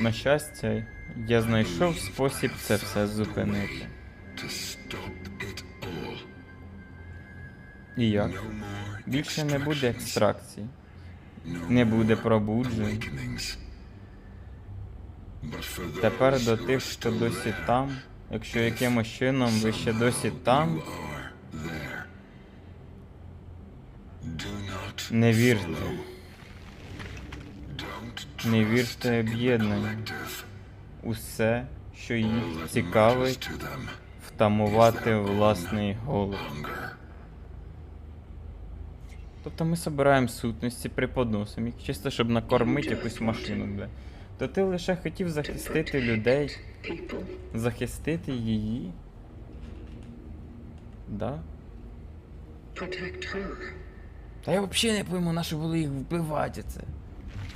На щастя, я знайшов спосіб це все зупинити. І як? Більше не буде екстракцій, не буде пробуджень. Тепер до тих, хто досі там, якщо якимось чином ви ще досі там, Не вірте. Не вірте in об'єднанню. усе, що їх цікавить, втамувати власний голод. Тобто ми собираємо сутності, преподносимо їх, чисто щоб накормити якусь машину, бля. То ти лише хотів захистити людей, захистити її. Да? Та я взагалі не пойму, на що їх вбивати це.